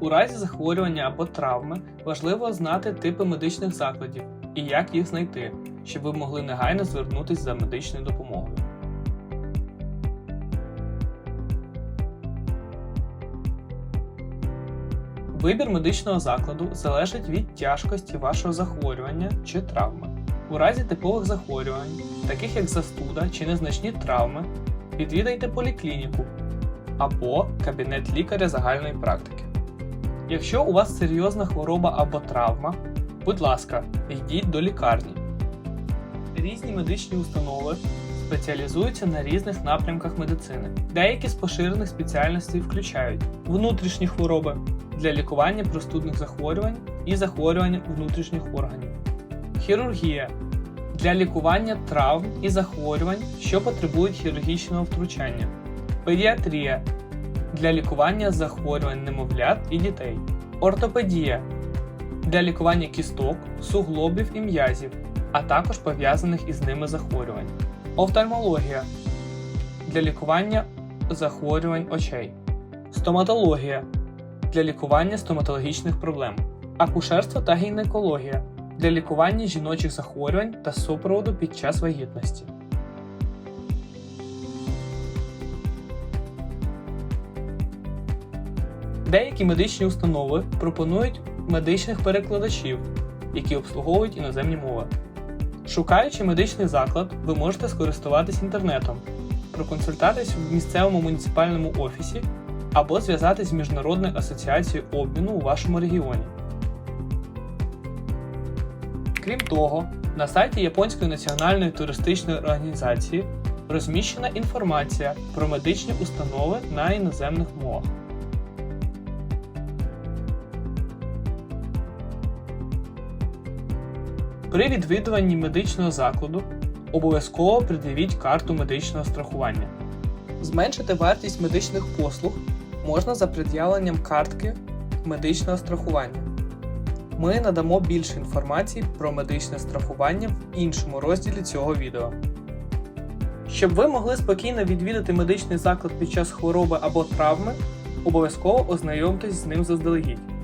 У разі захворювання або травми важливо знати типи медичних закладів і як їх знайти, щоб ви могли негайно звернутися за медичною допомогою. Вибір медичного закладу залежить від тяжкості вашого захворювання чи травми. У разі типових захворювань, таких як застуда чи незначні травми, відвідайте поліклініку або кабінет лікаря загальної практики. Якщо у вас серйозна хвороба або травма, будь ласка, йдіть до лікарні. Різні медичні установи спеціалізуються на різних напрямках медицини. Деякі з поширених спеціальностей включають внутрішні хвороби для лікування простудних захворювань і захворювань внутрішніх органів, хірургія для лікування травм і захворювань, що потребують хірургічного втручання, педіатрія для лікування захворювань немовлят і дітей, ортопедія для лікування кісток, суглобів і м'язів, а також пов'язаних із ними захворювань, офтальмологія для лікування захворювань очей, стоматологія для лікування стоматологічних проблем, акушерство та гінекологія для лікування жіночих захворювань та супроводу під час вагітності. Деякі медичні установи пропонують медичних перекладачів, які обслуговують іноземні мови. Шукаючи медичний заклад, ви можете скористуватись інтернетом, проконсультатись в місцевому муніципальному офісі або зв'язатись з Міжнародною асоціацією обміну у вашому регіоні. Крім того, на сайті Японської національної туристичної організації розміщена інформація про медичні установи на іноземних мовах. При відвідуванні медичного закладу обов'язково придивіть карту медичного страхування. Зменшити вартість медичних послуг можна за пред'явленням картки медичного страхування. Ми надамо більше інформації про медичне страхування в іншому розділі цього відео. Щоб ви могли спокійно відвідати медичний заклад під час хвороби або травми, обов'язково ознайомтесь з ним заздалегідь.